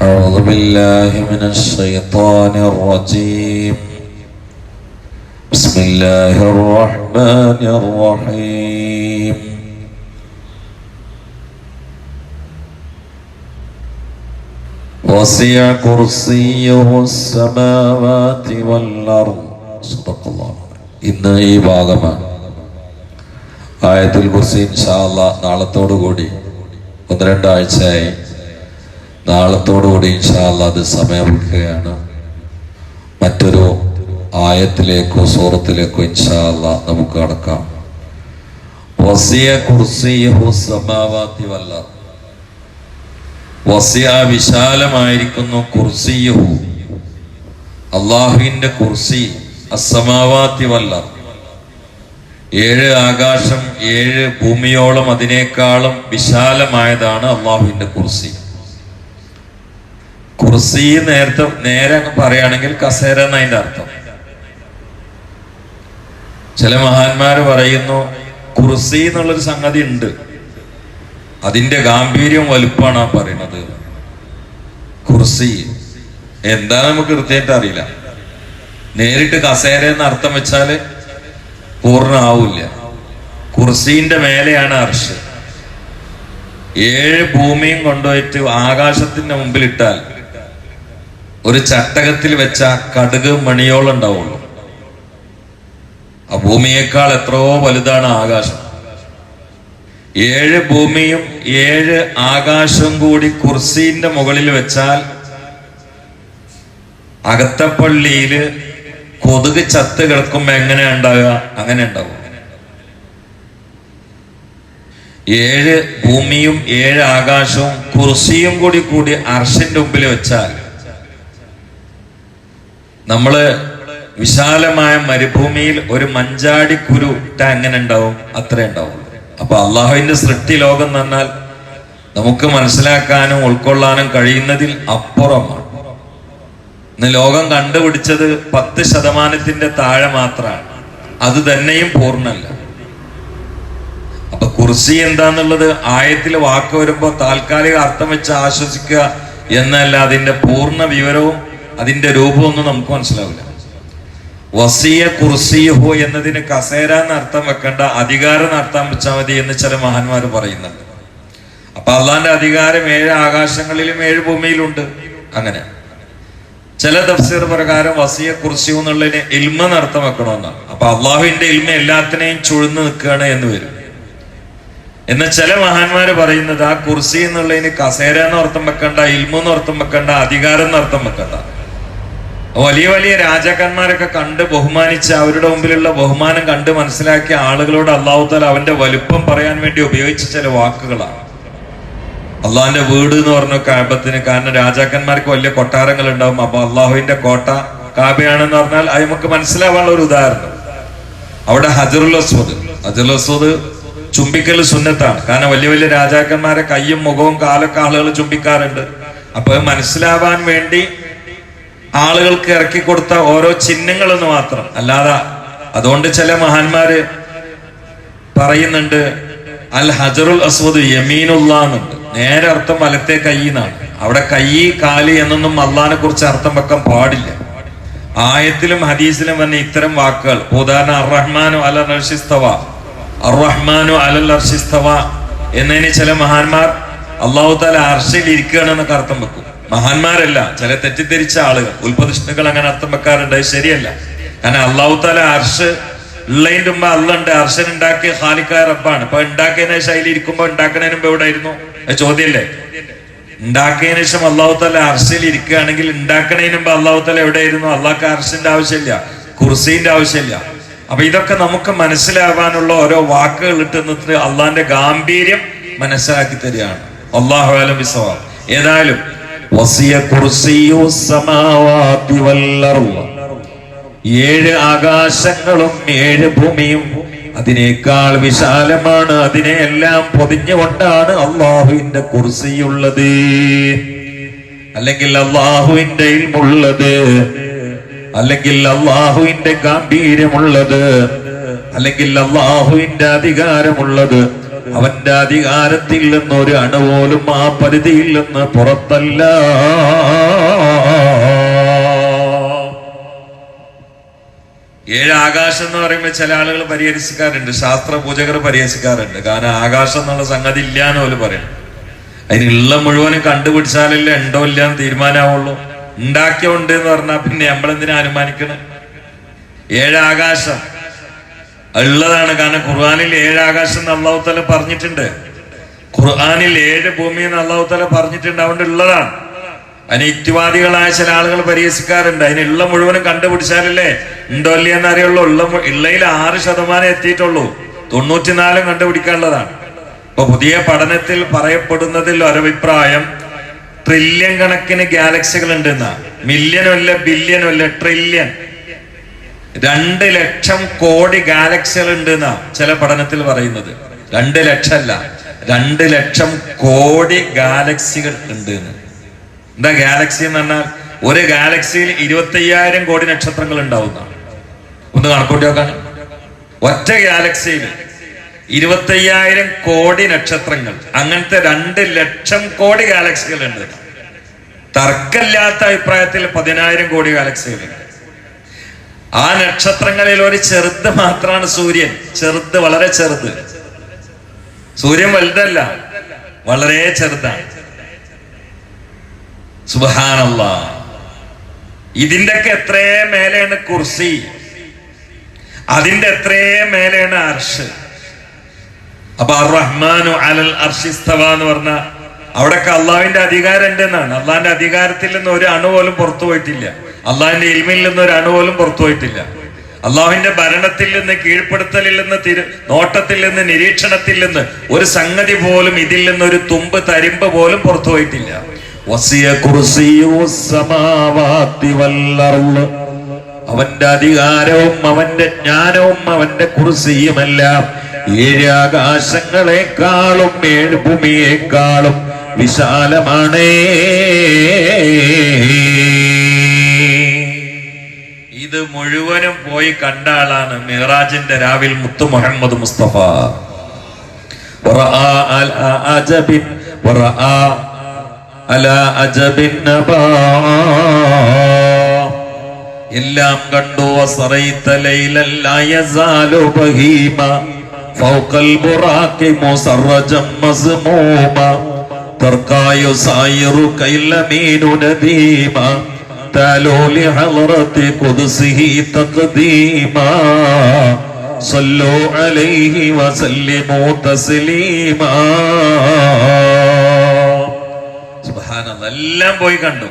أعوذ بالله من الشيطان الرجيم بسم الله الرحمن الرحيم وسع كرسيه السماوات والأرض صدق الله ഇന്ന് ഈ ഭാഗമാണ് ആയത്തുൽ കുർസി ഇൻഷാല്ല നാളത്തോടു കൂടി ഒന്ന് രണ്ടാഴ്ചയായി നാളത്തോടുകൂടി ഇൻഷാല്ല അത് സമയമെടുക്കുകയാണ്. മറ്റൊരു ആയത്തിലേക്കോ സൂറത്തിലേക്കോ ഇൻഷാല്ല നമുക്ക് കടക്കാം. വസിയ കുർസിയഹു സമാവാത്തി വല്ല. വസിയ വിശാലമായിരിക്കുന്നു കുർസിയഹു അള്ളാഹുവിന്റെ കുർസി അസമാവാത്തി വല്ല. ഏഴ് ആകാശം ഏഴ് ഭൂമിയോളം അതിനേക്കാളും വിശാലമായതാണ് അള്ളാഹുവിന്റെ കുർസി. കുർസി നേരത്തെ നേരെ അങ്ങ് പറയുകയാണെങ്കിൽ കസേര എന്നതിന്റെ അർത്ഥം. ചില മഹാന്മാര് പറയുന്നു കുർസി എന്നുള്ളൊരു സംഗതി ഉണ്ട്. അതിന്റെ ഗാംഭീര്യം വലുപ്പമാണ് ആ പറയുന്നത് കുർസി എന്താ നമുക്ക് കൃത്യമായിട്ട് അറിയില്ല. നേരിട്ട് കസേര എന്ന് അർത്ഥം വെച്ചാൽ പൂർണമാവില്ല കുർസീന്റെ മേലെയാണ് അർഷ്. ഏഴ് ഭൂമിയും കൊണ്ടുപോയിട്ട് ആകാശത്തിന്റെ മുമ്പിൽ ഇട്ടാൽ ഒരു ചട്ടകത്തിൽ വെച്ച കടുക് മണിയോളം ഉണ്ടാവുള്ളൂ. ആ ഭൂമിയേക്കാൾ എത്രയോ വലുതാണ് ആകാശം. ഏഴ് ഭൂമിയും ഏഴ് ആകാശവും കൂടി കുർസീന്റെ മുകളിൽ വെച്ചാൽ അകത്തപ്പള്ളിയിൽ കൊതുക് ചത്ത് കിടക്കുമ്പോ എങ്ങനെ ഉണ്ടാവുക? അങ്ങനെ ഉണ്ടാവും. ഏഴ് ഭൂമിയും ഏഴ് ആകാശവും കുർസിയും കൂടി കൂടി അർഷിന്റെ മുമ്പിൽ വെച്ചാൽ നമ്മൾ വിശാലമായ മരുഭൂമിയിൽ ഒരു മഞ്ചാടി കുരു ഇട്ട എങ്ങനെ ഉണ്ടാവും? അത്രേ ഉണ്ടാവും അപ്പൊ അള്ളാഹുവിന്റെ സൃഷ്ടി ലോകം പറഞ്ഞാൽ നമുക്ക് മനസ്സിലാക്കാനും ഉൾക്കൊള്ളാനും കഴിയുന്നതിൽ അപ്പുറമാണ്. ഇന്ന് ലോകം കണ്ടുപിടിച്ചത് പത്ത് ശതമാനത്തിന്റെ താഴെ മാത്രമാണ്. അത് തന്നെയും പൂർണല്ല അപ്പൊ കുർസി എന്താന്നുള്ളത് ആയത്തിൽ വാക്ക് വരുമ്പോ താൽക്കാലിക അർത്ഥം വെച്ച് ആശ്വസിക്കുക എന്നല്ല അതിന്റെ പൂർണ വിവരവും അതിന്റെ രൂപമൊന്നും നമുക്ക് മനസ്സിലാവില്ല. വസിയ കുർസിയഹു എന്നതിന് കസേര എന്ന് അർത്ഥം വെക്കേണ്ട അധികാരം എന്ന് അർത്ഥം വെച്ചാൽ മതി എന്ന് ചില മഹാന്മാർ പറയുന്നുണ്ട്. അപ്പൊ അള്ളാന്റെ അധികാരം ഏഴ് ആകാശങ്ങളിലും ഏഴ് ഭൂമിയിലുണ്ട്. അങ്ങനെ. ചില തഫ്സീർ പ്രകാരം വസിയ കുർസിയു എന്നുള്ളതിന് ഇൽമ എന്ന് അർത്ഥം വെക്കണമെന്നാണ്. അപ്പൊ അള്ളാഹുവിന്റെ ഇൽമ എല്ലാത്തിനെയും ചുഴന്നു നിൽക്കുകയാണ് എന്ന് വരും. എന്നാൽ ചില മഹാന്മാര് പറയുന്നത് ആ കുർസി എന്നുള്ളതിന് കസേര എന്ന് അർത്ഥം വെക്കണ്ട ഇൽമെന്ന് എന്ന് അർത്ഥം വെക്കണ്ട അധികാരം എന്ന് അർത്ഥം വെക്കണ്ട. വലിയ വലിയ രാജാക്കന്മാരൊക്കെ കണ്ട് ബഹുമാനിച്ച് അവരുടെ മുമ്പിലുള്ള ബഹുമാനം കണ്ട് മനസ്സിലാക്കിയ ആളുകളോട് അള്ളാഹുത്താൽ അവന്റെ വലുപ്പം പറയാൻ വേണ്ടി ഉപയോഗിച്ച ചില വാക്കുകളാണ്. അള്ളാഹിന്റെ വീട് എന്ന് പറഞ്ഞു കാബത്തിന് കാരണം രാജാക്കന്മാർക്ക് വലിയ കൊട്ടാരങ്ങൾ ഉണ്ടാവും അപ്പൊ അള്ളാഹുവിന്റെ കോട്ട കാബയാണെന്ന് പറഞ്ഞാൽ അത് നമുക്ക് മനസ്സിലാവാനുള്ള ഒരു ഉദാഹരണം. അവിടെ ഹജറുൽ അസ്വദ്. ഹജറുൽ അസ്വദ് ചുംബിക്കൽ സുന്നത്താണ്. കാരണം വലിയ വലിയ രാജാക്കന്മാരെ കയ്യും മുഖവും കാലൊക്കെ ആളുകൾ ചുംബിക്കാറുണ്ട്. അപ്പൊ മനസ്സിലാവാൻ വേണ്ടി ആളുകൾക്ക് ഇറക്കി കൊടുത്ത ഓരോ ചിഹ്നങ്ങളെന്ന് മാത്രം. അല്ലാതെ അതുകൊണ്ട് ചില മഹാന്മാര് പറയുന്നുണ്ട് അൽ ഹജറുൽ അസ്വദ് യമീനുള്ള നേരെ അർത്ഥം വലത്തെ കൈ എന്നാണ് അവിടെ കൈ കാൽ എന്നൊന്നും അള്ളഹാനെ കുറിച്ച് അർത്ഥം വെക്കാൻ പാടില്ല. ആയത്തിലും ഹദീസിലും വന്ന ഇത്തരം വാക്കുകൾ. ഉദാഹരണം അറഹ്മാനു അല നർഷിസ്തവ അറഹ്മാനു അലൽ അർഷിസ്തവ എന്നതിന് ചില മഹാന്മാർ അള്ളാഹു താല അർഷയിൽ ഇരിക്കുകയാണെന്നൊക്കെ അർത്ഥം വെക്കും. മഹാന്മാരല്ല ചില തെറ്റിദ്ധരിച്ച ആളുകൾ. ഉൽപ്പതിഷ്ണുക്കൾ അങ്ങനെ അർത്ഥം വെക്കാറുണ്ട് അത് ശരിയല്ല. കാരണം അള്ളാഹു താല അർഷ് ഉള്ളതിന്റെ മുമ്പ് അള്ളുണ്ട് അർഷൻ ഉണ്ടാക്കിയ ഹാലിക്കായ റബ്ബാണ്. ഇപ്പൊ ഉണ്ടാക്കിയതിനെ ശൈലി ഇരിക്കുമ്പോ ഉണ്ടാക്കുന്നതിന് മുമ്പ് എവിടെ ആയിരുന്നു ചോദ്യല്ലേ? ഉണ്ടാക്കിയതിനു ശേഷം അള്ളാഹു താല അർഷയിൽ ഇരിക്കുകയാണെങ്കിൽ ഉണ്ടാക്കണതിന് മുമ്പ് അള്ളാഹു താല എവിടെയായിരുന്നു? അള്ളാഹ്ക്ക് അർഷിന്റെ ആവശ്യമില്ല കുർസീന്റെ ആവശ്യമില്ല. അപ്പൊ ഇതൊക്കെ നമുക്ക് മനസ്സിലാവാനുള്ള ഓരോ വാക്കുകൾ ഇട്ടുന്നത് അള്ളാന്റെ ഗാംഭീര്യം മനസ്സിലാക്കി തരികയാണ്. അള്ളാഹു ആലം വിസവാ ഏതായാലും ഏഴ് ആകാശങ്ങളും ഏഴ് ഭൂമിയും അതിനേക്കാൾ വിശാലമാണ്. അതിനെയെല്ലാം പൊതിഞ്ഞുകൊണ്ടാണ് അള്ളാഹുവിന്റെ കുർസിയുള്ളത്. അല്ലെങ്കിൽ അള്ളാഹുവിന്റെ ഇൽമുള്ളത്. അല്ലെങ്കിൽ അള്ളാഹുവിന്റെ ഗാംഭീര്യമുള്ളത്. അല്ലെങ്കിൽ അള്ളാഹുവിന്റെ അധികാരമുള്ളത്. അവന്റെ അധികാരത്തിൽ നിന്ന് ഒരു അണുപോലും ആ പരിധിയിൽ നിന്ന് പുറത്തല്ല. ഏഴാകാശം എന്ന് പറയുമ്പോൾ ചില ആളുകൾ പരിഹരിക്കാറുണ്ട് ശാസ്ത്ര പൂജകർ പരിഹരിക്കാറുണ്ട്. കാരണം ആകാശം എന്നുള്ള സംഗതി ഇല്ല എന്ന് പോലും പറയും അതിനുള്ള മുഴുവനും കണ്ടുപിടിച്ചാലല്ലേ ഉണ്ടോ ഇല്ല എന്ന് തീരുമാനമാവുള്ളൂ. ഉണ്ടാക്കിയുണ്ട് എന്ന് പറഞ്ഞാൽ പിന്നെ നമ്മളെന്തിനാ അനുമാനിക്കണം? ഏഴ് ആകാശം. ഉള്ളതാണ് കാരണം ഖുർആാനിൽ ഏഴ് ആകാശം എന്ന് അള്ളാഹുത്തല തല പറഞ്ഞിട്ടുണ്ട്. ഖുർആാനിൽ ഏഴ് ഭൂമി എന്ന് അള്ളാഹുത്തല തല പറഞ്ഞിട്ടുണ്ട്. അതുകൊണ്ട് ഉള്ളതാണ്. അതിന് യുക്തിവാദികളായ ചില ആളുകൾ പരിഹസിക്കാറുണ്ട്. അതിനുള്ള മുഴുവനും കണ്ടുപിടിച്ചാലല്ലേ? ഉണ്ടോ അല്ലേ എന്ന് അറിയുള്ളൂ. ഉള്ള ഉള്ളയിൽ ആറ് ശതമാനം എത്തിയിട്ടുള്ളൂ. തൊണ്ണൂറ്റിനാലും കണ്ടുപിടിക്കാനുള്ളതാണ്. ഇപ്പൊ പുതിയ പഠനത്തിൽ പറയപ്പെടുന്നതിൽ ഒരഭിപ്രായം ട്രില്യൺ കണക്കിന് ഗാലക്സികൾ ഉണ്ടെന്ന. ബില്യനും അല്ല ട്രില്യൺ രണ്ട് ലക്ഷം കോടി ഗാലക്സികൾ ഉണ്ട് എന്നാ ചില പഠനത്തിൽ പറയുന്നത്. രണ്ട് അല്ല രണ്ട് ലക്ഷം കോടി ഗാലക്സികൾ ഉണ്ട് എന്ന് എന്താ ഗാലക്സി എന്ന് പറഞ്ഞാൽ ഒരു ഗാലക്സിയിൽ ഇരുപത്തി അയ്യായിരം കോടി നക്ഷത്രങ്ങൾ ഉണ്ടാവുന്ന. ഒന്ന് കണക്കൂട്ടി നോക്കാൻ ഒറ്റ ഗാലക്സിയിൽ ഇരുപത്തി അയ്യായിരം കോടി നക്ഷത്രങ്ങൾ അങ്ങനത്തെ രണ്ട് ലക്ഷം കോടി ഗാലക്സികൾ ഉണ്ട്. തർക്കമില്ലാത്ത അഭിപ്രായത്തിൽ പതിനായിരം കോടി ഗാലക്സികളുണ്ട് ആ നക്ഷത്രങ്ങളിൽ ഒരു ചെറുത് മാത്രമാണ് സൂര്യൻ. ചെറുത് വളരെ ചെറുത്. സൂര്യൻ വലുതല്ല വളരെ ചെറുതാണ്. സുബാനല്ല ഇതിന്റെയൊക്കെ എത്രേ മേലെയാണ് കുർസി? അതിന്റെ എത്രേ മേലെയാണ് അർഷ്? അപ്പൊ റഹ്മാനു അലൽ അർഷിസ്തവ എന്ന് പറഞ്ഞ അവിടെയൊക്കെ അള്ളാഹുവിന്റെ അധികാരം ഉണ്ടെന്നാണ്. അള്ളാഹിന്റെ അധികാരത്തിൽ നിന്ന് ഒരു അണു പോലും പുറത്തു പോയിട്ടില്ല. അള്ളാഹിന്റെ ഇൽമിൽ നിന്ന് ഒരു അണു പോലും പുറത്തു അള്ളാഹുവിന്റെ ഭരണത്തിൽ നിന്ന് കീഴ്പ്പെടുത്തലിൽ നിന്ന് തിരു നോട്ടത്തിൽ നിന്ന് നിരീക്ഷണത്തിൽ നിന്ന് ഒരു സംഗതി പോലും ഇതിൽ നിന്ന് ഒരു തുമ്പ് തരിമ്പ് പോലും പുറത്തു പോയിട്ടില്ല. വസിയ കുർസിയു സമാവാതി അവന്റെ അധികാരവും അവന്റെ ജ്ഞാനവും അവന്റെ കുറിസിയുമെല്ലാം ഏഴ് ആകാശങ്ങളെക്കാളും ഏഴ് ഭൂമിയേക്കാളും വിശാലമാണേ. ഇത് മുഴുവനും പോയി കണ്ട ആളാണ് മിറാജിന്റെ രാവിൽ മുത്തു മുഹമ്മദ് മുസ്തഫ. എല്ലാം കണ്ടു ും വസറൈത്ത ലൈലൻ ലാ യസാലു ബഹീമ فوق البراق مسرجا مزموما ترقى يساير كاليمين نديما تعالوا لحضرة قدسه تقديما صلوا عليه وسلموا تسليما സുബ്ഹാനല്ലാഹ് എല്ലാം പോയി കണ്ടു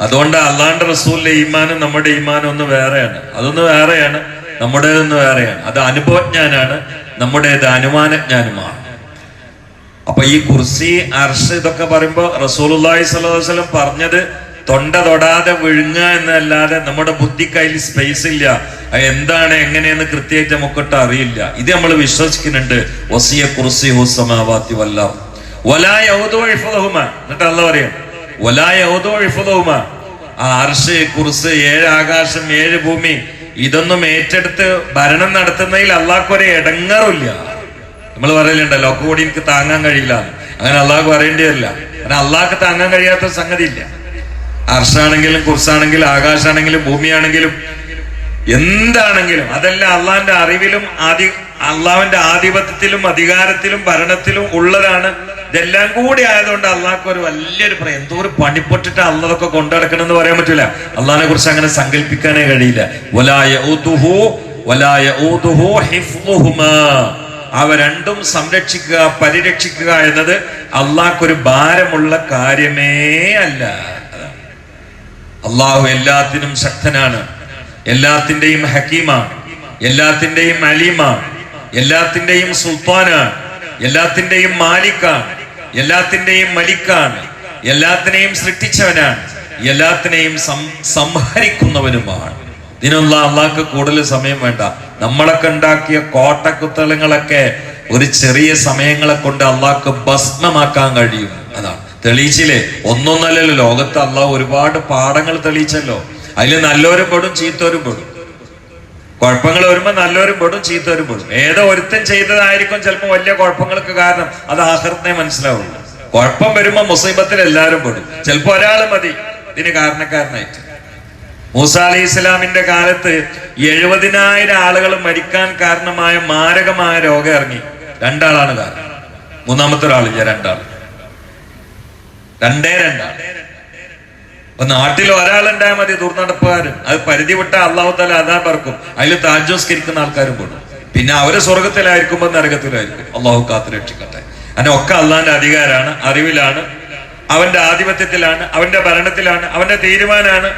അതുകൊണ്ട് അള്ളാന്റെ റസൂലിന്റെ ഈമാനും നമ്മുടെ ഈമാനും ഒന്ന് വേറെയാണ് അതൊന്ന് വേറെയാണ് നമ്മുടേതൊന്ന് വേറെയാണ് അത് അനുഭവജ്ഞാനാണ് നമ്മുടേത് അനുമാനജ്ഞാനുമാണ് അപ്പൊ ഈ കുർസി അർഷ് ഇതൊക്കെ പറയുമ്പോ റസൂലുള്ളാഹി സ്വല്ലല്ലാഹു അലൈഹി വസല്ലം പറഞ്ഞത് തൊണ്ട തൊടാതെ വിഴുങ്ങുക എന്നല്ലാതെ നമ്മുടെ ബുദ്ധിക്ക് അതിൽ സ്പേസ് ഇല്ല എന്താണ് എങ്ങനെയെന്ന് കൃത്യമായിട്ട് നമുക്കൊട്ട് അറിയില്ല. ഇത് നമ്മൾ വിശ്വസിക്കുന്നുണ്ട്. വസിയ കുർസി ഹുസമാവാത്തി വല്ല വലാ യൗദു ഇഫ്ദഹുമ എന്നിട്ട് അല്ല പറയാം വലാ യൗദു ഇഫ്ദഹുമ ആ അർഷ് കുർസ് ഏഴ് ആകാശം ഏഴ് ഭൂമി ഇതൊന്നും ഏറ്റെടുത്ത് ഭരണം നടത്തുന്നതിൽ അള്ളാഹ്ക്കൊരു ഇടങ്ങറില്ല നമ്മൾ പറയലുണ്ടല്ലോ ഒക്കെ കൂടി എനിക്ക് താങ്ങാൻ കഴിയില്ല. അങ്ങനെ അള്ളാഹ് പറയേണ്ടി വരില്ല കാരണം അള്ളാഹ്ക്ക് താങ്ങാൻ കഴിയാത്ത സംഗതി ഇല്ല. അർഷാണെങ്കിലും കുർസാണെങ്കിലും ആകാശാണെങ്കിലും ഭൂമിയാണെങ്കിലും എന്താണെങ്കിലും അതെല്ലാം അള്ളാഹിന്റെ അറിവിലും ആദി അള്ളാവിന്റെ ആധിപത്യത്തിലും അധികാരത്തിലും ഭരണത്തിലും ഉള്ളതാണ്. ഇതെല്ലാം കൂടി ആയതുകൊണ്ട് അള്ളാഹ്ക്ക് ഒരു വലിയൊരു എന്തോ ഒരു പണിപ്പെട്ടിട്ട് അള്ളതൊക്കെ കൊണ്ടു നടക്കണം എന്ന് പറയാൻ പറ്റില്ല അള്ളാഹിനെ കുറിച്ച് അങ്ങനെ സങ്കല്പിക്കാനേ കഴിയില്ല. അവ രണ്ടും സംരക്ഷിക്കുക പരിരക്ഷിക്കുക എന്നത് അള്ളാഹ്ക്കൊരു ഭാരമുള്ള കാര്യമേ അല്ല. അള്ളാഹു എല്ലാത്തിനും ശക്തനാണ്. എല്ലാത്തിന്റെയും ഹക്കീമാണ് എല്ലാത്തിന്റെയും അലീമാണ് എല്ലാത്തിന്റെയും സുൽത്താനാണ് എല്ലാത്തിന്റെയും മാലിക്കാണ് എല്ലാത്തിന്റെയും മലിക്കാണ് എല്ലാത്തിനെയും സൃഷ്ടിച്ചവനാണ് എല്ലാത്തിനെയും സംഹരിക്കുന്നവനുമാണ്. ഇതിനുള്ള അള്ളാഹ്ക്ക് കൂടുതൽ സമയം വേണ്ട. നമ്മളൊക്കെ ഉണ്ടാക്കിയ കോട്ടക്കുത്തളങ്ങളൊക്കെ ഒരു ചെറിയ സമയങ്ങളെ കൊണ്ട് അള്ളാഹ്ക്ക് ഭസ്മമാക്കാൻ കഴിയും. അതാണ്. തെളിയിച്ചില്ലേ? ഒന്നൊന്നല്ലല്ലോ. ലോകത്ത് അള്ളാഹ് ഒരുപാട് പാഠങ്ങൾ തെളിയിച്ചല്ലോ. അതിൽ നല്ലവരും പെടും ചീത്തവരും പെടും. കുഴപ്പങ്ങൾ വരുമ്പോൾ നല്ലവരും പെടും ചീത്തവരും പെടും. ഏതോ ഒരുത്തൻ ചെയ്തതായിരിക്കും ചിലപ്പോൾ വലിയ കുഴപ്പങ്ങൾക്ക് കാരണം. അത് ആഹൃത്തിനെ മനസ്സിലാവുള്ളൂ. കുഴപ്പം വരുമ്പോൾ മുസീബത്തിൽ എല്ലാവരും പെടും. ചിലപ്പോൾ ഒരാൾ മതി. ഇതിന് കാരണക്കാരനായിട്ട്. മൂസ അലി ഇസ്ലാമിന്റെ കാലത്ത് എഴുപതിനായിരം ആളുകൾ മരിക്കാൻ കാരണമായ മാരകമായ രോഗം ഇറങ്ങി. രണ്ടാളാണ് കാരണം. മൂന്നാമത്തെ ഒരാളില്ല രണ്ടാൾ രണ്ടേ രണ്ടാണ് അപ്പൊ നാട്ടിൽ ഒരാളുണ്ടായാൽ മതി ദുർനടപ്പുകാരൻ അത് പരിധി വിട്ട അള്ളാഹു തല അതാ പറക്കും അതിൽ താജോസ്കരിക്കുന്ന ആൾക്കാരും കൂടും. പിന്നെ അവരെ സ്വർഗത്തിലായിരിക്കുമ്പോ നരകത്തിലായിരിക്കും. അള്ളാഹു കാത്ത് രക്ഷിക്കട്ടെ. അങ്ങനെ ഒക്കെ അള്ളാഹിന്റെ അധികാരാണ് അറിവിലാണ് അവന്റെ ആധിപത്യത്തിലാണ് അവന്റെ ഭരണത്തിലാണ് അവന്റെ തീരുമാനമാണ്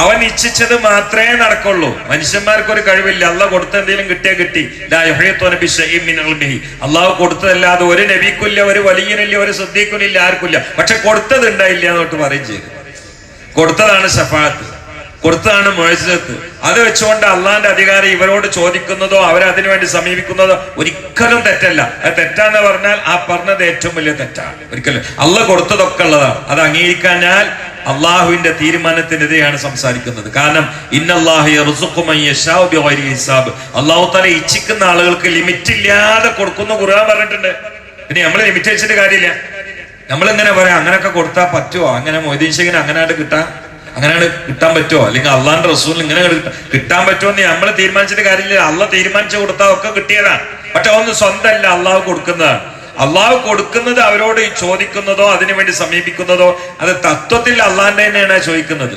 അവൻ ഇച്ഛിച്ചത് മാത്രമേ നടക്കുള്ളൂ. മനുഷ്യന്മാർക്ക് ഒരു കഴിവില്ല. അള്ളാഹ് കൊടുത്ത എന്തെങ്കിലും കിട്ടിയാ കിട്ടി. അള്ളാഹു കൊടുത്തതല്ലാതെ ഒരു നബിക്കുല്ല ഒരു വലിയനില്ല ഒരു ശ്രദ്ധിക്കുന്നില്ല ആർക്കില്ല. പക്ഷെ കൊടുത്തത് ഉണ്ടായില്ല എന്നോട്ട് പറയും ചെയ്തു. കൊടുത്തതാണ് ഷഫാത്ത് കൊടുത്തതാണ് മുഴജത്ത് അത് വെച്ചുകൊണ്ട് അള്ളാന്റെ അധികാരം ഇവരോട് ചോദിക്കുന്നതോ അവരതിനു വേണ്ടി സമീപിക്കുന്നതോ ഒരിക്കലും തെറ്റല്ല. അത് തെറ്റാന്ന് പറഞ്ഞാൽ ആ പറഞ്ഞത് ഏറ്റവും വലിയ തെറ്റാണ്. ഒരിക്കലും. അള്ള കൊടുത്തതൊക്കെ ഉള്ളതാണ്. അത് അംഗീകരിക്കാനാൽ അള്ളാഹുവിന്റെ തീരുമാനത്തിനെതിരെയാണ് സംസാരിക്കുന്നത്. കാരണം ഹിസാബ്. അള്ളാഹു തല ഇച്ഛിക്കുന്ന ആളുകൾക്ക് ലിമിറ്റ് ഇല്ലാതെ കൊടുക്കുന്നു ഖുർആൻ പറഞ്ഞിട്ടുണ്ട്. പിന്നെ നമ്മൾ ലിമിറ്റ് വെച്ചിട്ട് കാര്യമില്ല. നമ്മളിങ്ങനെ പറയാം അങ്ങനെയൊക്കെ കൊടുത്താൽ പറ്റുമോ അങ്ങനെ മൊയ്തീൻ അങ്ങനെ കിട്ടാൻ അങ്ങനെയാണ് കിട്ടാൻ പറ്റുമോ അല്ലെങ്കിൽ അള്ളാന്റെ റസൂൽ ഇങ്ങനെ കിട്ടാൻ പറ്റുമോ എന്ന് നമ്മൾ തീരുമാനിച്ചിട്ട് കാര്യമില്ല. അള്ള തീരുമാനിച്ചു കൊടുത്താൽ ഒക്കെ കിട്ടിയതാണ്. പക്ഷെ ഒന്ന് സ്വന്തമല്ല. അള്ളാഹ് കൊടുക്കുന്നതാണ്. അള്ളാഹ് കൊടുക്കുന്നത് അവരോട് ചോദിക്കുന്നതോ അതിനുവേണ്ടി സമീപിക്കുന്നതോ അത് തത്വത്തിൽ അള്ളാന്റെ തന്നെയാണ് ചോദിക്കുന്നത്.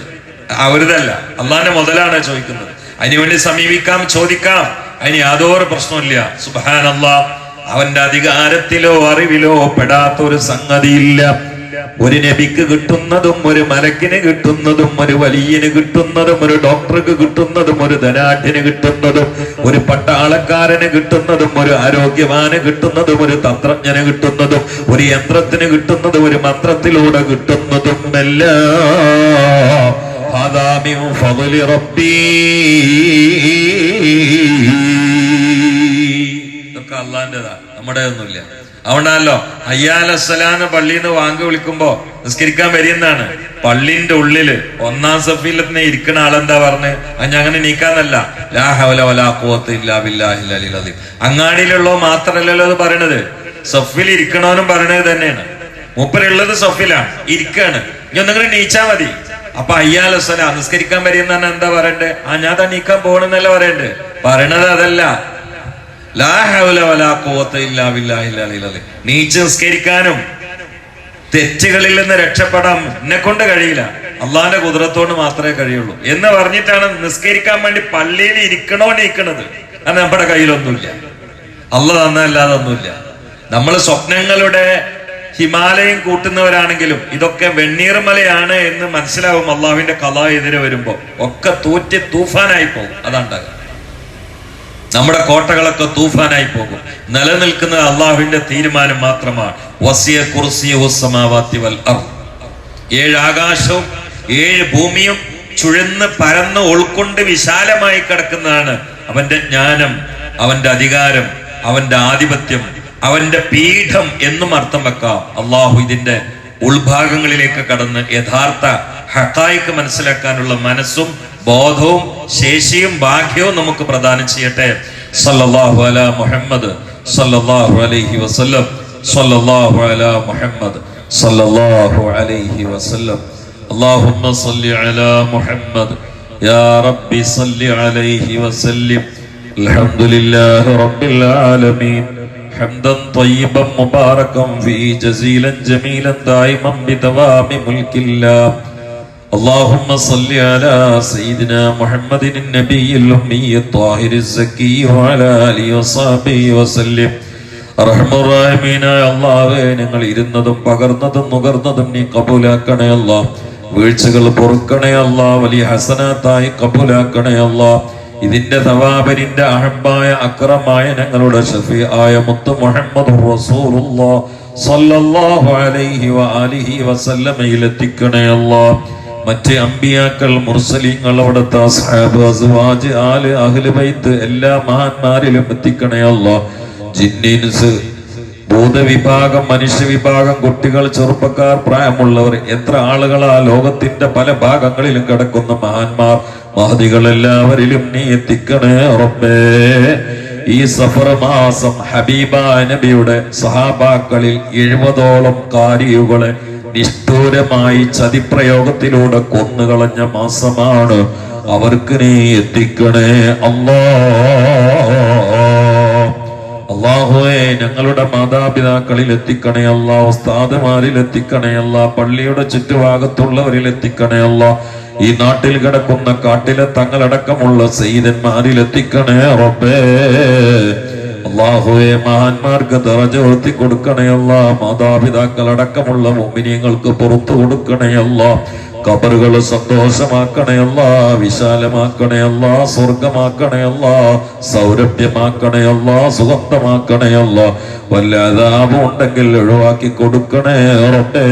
അവരുതല്ല. അള്ളാന്റെ മുതലാണ് ചോദിക്കുന്നത്. അതിനുവേണ്ടി സമീപിക്കാം ചോദിക്കാം. അതിന് യാതൊരു പ്രശ്നമില്ല സുബാൻ അള്ളാഹ് അവന്റെ അധികാരത്തിലോ അറിവിലോ പെടാത്ത ഒരു സംഗതിയില്ല. ഒരു നബിക്ക് കിട്ടുന്നതും ഒരു മലക്കിന് കിട്ടുന്നതും ഒരു വലിയന് കിട്ടുന്നതും ഒരു ഡോക്ടർക്ക് കിട്ടുന്നതും ഒരു ധനാഠ്യന് കിട്ടുന്നതും ഒരു പട്ടാളക്കാരന് കിട്ടുന്നതും ഒരു ആരോഗ്യവാന് കിട്ടുന്നതും ഒരു തന്ത്രജ്ഞന് കിട്ടുന്നതും ഒരു യന്ത്രത്തിന് കിട്ടുന്നതും ഒരു മന്ത്രത്തിലൂടെ കിട്ടുന്നതും അള്ളാന്റെതാ നമ്മുടെ ഒന്നുമില്ല അതുകൊണ്ടാണല്ലോ അയ്യാലസ്സലാന്ന് പള്ളിയിൽ നിന്ന് വാങ്ങി വിളിക്കുമ്പോ നിസ്കരിക്കാൻ വരിയെന്നാണ്. പള്ളിന്റെ ഉള്ളിൽ ഒന്നാം സഫീലത്തിനെ ഇരിക്കുന്ന ആളെന്താ പറഞ്ഞ്? അത് അങ്ങനെ നീക്കാന്നല്ല അങ്ങാടിയിലുള്ളോ മാത്രല്ലല്ലോ അത് പറയണത്. സഫിൽ ഇരിക്കണവനും പറയണത് തന്നെയാണ്. മൂപ്പരുള്ളത് സഫിലാണ്. ഇരിക്കാണ്. ഇനി ഒന്നെങ്കിലും നീച്ചാ മതി. അപ്പൊ അയ്യാലസ്സല നിസ്കരിക്കാൻ വരിയെന്നാണ് എന്താ പറയണ്ടേ? ആ ഞാൻ താ നീക്കാൻ പോകണമെന്നല്ല പറയണ്ടേ? പറയണത് അതല്ല. അദീം. തെറ്റുകളിൽ നിന്ന് രക്ഷപ്പെടാൻ എന്നെ കൊണ്ട് കഴിയില്ല. അള്ളാന്റെ കുതിരത്തോട് മാത്രമേ കഴിയുള്ളൂ. എന്ന് പറഞ്ഞിട്ടാണ് നിസ്കരിക്കാൻ വേണ്ടി പള്ളിയിൽ ഇരിക്കണോ നീക്കണത് അത് നമ്മുടെ കയ്യിലൊന്നുമില്ല. അള്ള തന്നല്ലാതെ ഒന്നുമില്ല നമ്മൾ സ്വപ്നങ്ങളുടെ ഹിമാലയം കൂട്ടുന്നവരാണെങ്കിലും ഇതൊക്കെ വെണ്ണീർമലയാണ് എന്ന് മനസ്സിലാവും അള്ളാഹുവിന്റെ കഥ എതിരെ വരുമ്പോ. ഒക്കെ തൂറ്റി തൂഫാനായി പോകും. അതാണ്ടാകുക നമ്മുടെ കോട്ടകളൊക്കെ തൂഫാനായി പോകും. നിലനിൽക്കുന്നത് അള്ളാഹുവിന്റെ തീരുമാനം മാത്രമാണ്. വസിയ കുർസിയഹു സമാവാത്തി വൽ. ഏഴ് ആകാശവും ഏഴ് ഭൂമിയും ചുഴന്ന് പരന്ന് ഉൾക്കൊണ്ട് വിശാലമായി കിടക്കുന്നതാണ് അവന്റെ ജ്ഞാനം അവന്റെ അധികാരം അവന്റെ ആധിപത്യം അവന്റെ പീഠം എന്നും അർത്ഥം വെക്കാം. അള്ളാഹു ഇതിന്റെ ഉൾഭാഗങ്ങളിലേക്ക് കടന്ന് യഥാർത്ഥ ഹക്കായിക്ക് മനസ്സിലാക്കാനുള്ള മനസ്സും ബോധവും ശേഷിയും ഭാഗ്യവും നമുക്ക് പ്രദാനം ചെയ്യട്ടെ സല്ലല്ലാഹു അലാ മുഹമ്മദ് സല്ലല്ലാഹു അലൈഹി വസല്ലം സല്ലല്ലാഹു അലാ മുഹമ്മദ് സല്ലല്ലാഹു അലൈഹി വസല്ലം اللهم صل على محمد يا رب صل عليه وسلم الحمد لله رب العالمين حمدا طيبا مباركا فيه جزيلا جميلا دائما بدوام ملك الله اللهم صل على سيدنا محمد النبي الأمي الطاهر الزكي وعلى آله وصحبه وسلم അർഹമുറാഹിമീനായ അള്ളാഹേ ഞങ്ങൾ ഇരുന്നതും പകർന്നതും നുകർന്നതും നീ കബൂലാക്കണേ അല്ലാ വീഴ്ചകൾ പൊറുക്കണേ അല്ലാ വലിയ ഹസനാത്തായി കബൂലാക്കണേ അല്ലാ ഇതിന്റെ തവാബരിന്റെ അഹബായ അക്രമായ ഞങ്ങളുടെ ഷഫി ആയ മുത്ത് മുഹമ്മദ് റസൂലുള്ളാഹ് സല്ലല്ലാഹു അലൈഹി വആലിഹി വസല്ലമയിൽ എത്തിക്കണേ അല്ലാ മറ്റ് അമ്പിയാക്കൾ മുർസലിങ്ങൾ അവിടുത്തെ അസ്ഹാബ് അസ്വാജ് ആൽ അഹ്ലു ബൈത്ത് എല്ലാ മഹാന്മാരിലും എത്തിക്കണേ ജിന്നീൻസ് ഭൂതവിഭാഗം മനുഷ്യവിഭാഗം കുട്ടികൾ ചെറുപ്പക്കാർ പ്രായമുള്ളവർ എത്ര ആളുകളാ ലോകത്തിന്റെ പല ഭാഗങ്ങളിലും കിടക്കുന്ന മഹാന്മാർ. മഹതികൾ എല്ലാവരിലും നീ എത്തിക്കണേ ഉറപ്പേ ഈ സഫർ മാസം ഹബീബ നബിയുടെ സഹാബാക്കളിൽ എഴുപതോളം കാരിയുകളെ നിഷ്ഠൂരമായി ചതിപ്രയോഗത്തിലൂടെ കൊന്നുകളഞ്ഞ മാസമാണ്. അവർക്ക് നീ എത്തിക്കണേ അല്ലാ. അള്ളാഹുവെ ഞങ്ങളുടെ മാതാപിതാക്കളിൽ എത്തിക്കണേ അല്ല. ഉസ്താദുമാരിൽ എത്തിക്കണേ അല്ല. പള്ളിയുടെ ചുറ്റുഭാഗത്തുള്ളവരിൽ എത്തിക്കണേ അല്ല. ഈ നാട്ടിൽ കിടക്കുന്ന കാട്ടിലെ തങ്ങളടക്കമുള്ള സെയ്തന്മാരിൽ എത്തിക്കണേ റബ്ബേ. അള്ളാഹുവെ മഹാന്മാർക്ക് ദറജ ഉയർത്തി കൊടുക്കണേ അല്ല. മാതാപിതാക്കൾ അടക്കമുള്ള മുമ്പിനിയങ്ങൾക്ക് പുറത്തു കൊടുക്കണേ അല്ല. കബറുകൾ സന്തോഷമാക്കണയല്ല വിശാലമാക്കണയല്ല സ്വർഗമാക്കണയല്ല സൗരഭ്യമാക്കണയല്ല സുഗന്ധമാക്കണയല്ല വല്ല അതാപം ഉണ്ടെങ്കിൽ ഒഴിവാക്കി കൊടുക്കണേ റബ്ബേ.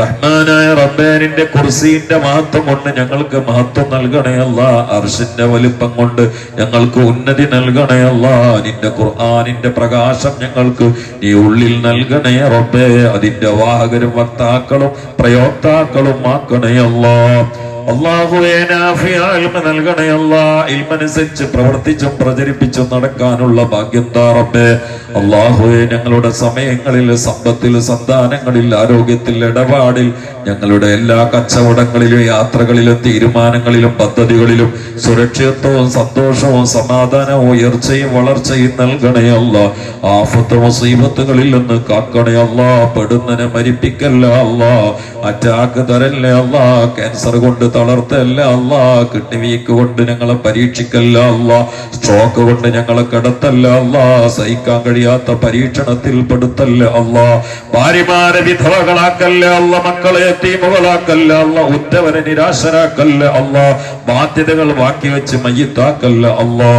റഹ്മാനായ റബ്ബാനിന്റെ കുർസീന്റെ മഹത്വം കൊണ്ട് ഞങ്ങൾക്ക് മഹത്വം നൽകണയല്ല അർഷിന്റെ വലിപ്പം കൊണ്ട് ഞങ്ങൾക്ക് ഉന്നതി നൽകണയല്ല നിന്റെ ഖുർആാനിന്റെ പ്രകാശം ഞങ്ങൾക്ക് നീ ഉള്ളിൽ നൽകണേ റബ്ബേ. അതിന്റെ വാഹകരും വക്താക്കളും പ്രയോക്താക്കളും ആക്കണയല്ല അള്ളാഹുവേ പ്രവർത്തിച്ചും പ്രചരിപ്പിച്ചും നടക്കാനുള്ള ഭാഗ്യം താ റബ്ബേ. അള്ളാഹുവെ ഞങ്ങളുടെ സമയങ്ങളിൽ സമ്പത്തിൽ സന്താനങ്ങളിൽ ആരോഗ്യത്തിൽ ഇടപാടിൽ ഞങ്ങളുടെ എല്ലാ കച്ചവടങ്ങളിലും യാത്രകളിലും തീരുമാനങ്ങളിലും പദ്ധതികളിലും സുരക്ഷിതത്വവും സന്തോഷവും സമാധാനവും ഉയർച്ചയും വളർച്ചയും നൽകണയല്ല ആഫത്ത് മുസീബത്തുകളിൽ നിന്ന് കാക്കണയല്ല പെടുന്നനെ മരിപ്പിക്കല്ല അല്ല. അറ്റാക്ക് തരല്ലേ അല്ല. ക്യാൻസർ കൊണ്ട് തളർത്തല്ല അല്ല. കിഡ്നി വീക്ക് കൊണ്ട് ഞങ്ങളെ പരീക്ഷിക്കല്ല അല്ല. സ്ട്രോക്ക് കൊണ്ട് ഞങ്ങളെ കിടത്തല്ല അല്ല. സഹിക്കാൻ കഴിയാത്ത പരീക്ഷണത്തിൽ പെടുത്തല്ല അല്ല ഭാര്യമാരെ വിധവകളാക്കല്ല അല്ല മക്കളെ തീമുകളാക്കല്ല അല്ല ഉറ്റവരെ നിരാശരാക്കല്ല അല്ല ബാധ്യതകൾ ബാക്കി വെച്ച് മയ്യത്താക്കല്ല അല്ലാ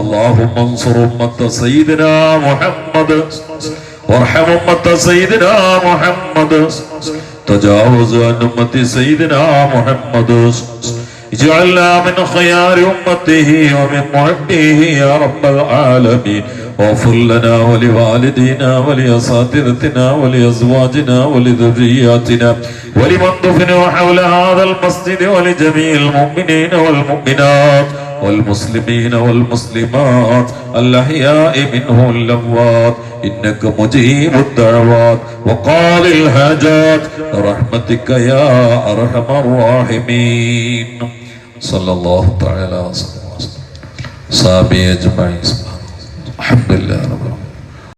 اللهم انصر أمة سيدنا محمد وارحم أمة سيدنا محمد تجاوز عن أمة سيدنا محمد اجعلنا من خيار أمته ومن محبه يا رب العالمين واغفر لنا ولوالدينا ولأساتذتنا ولأزواجنا ولذرياتنا ولمن دفنوا حول هذا المسجد ولجميع المؤمنين والمؤمنات والمسلمين والمسلمات الأحياء منهم الأموات. إنك مجيب الدعوات وقاضي الحاجات. برحمتك يا أرحم الراحمين. صلى الله تعالى وسلم صحابي أجمعين. الحمد لله رب العالمين.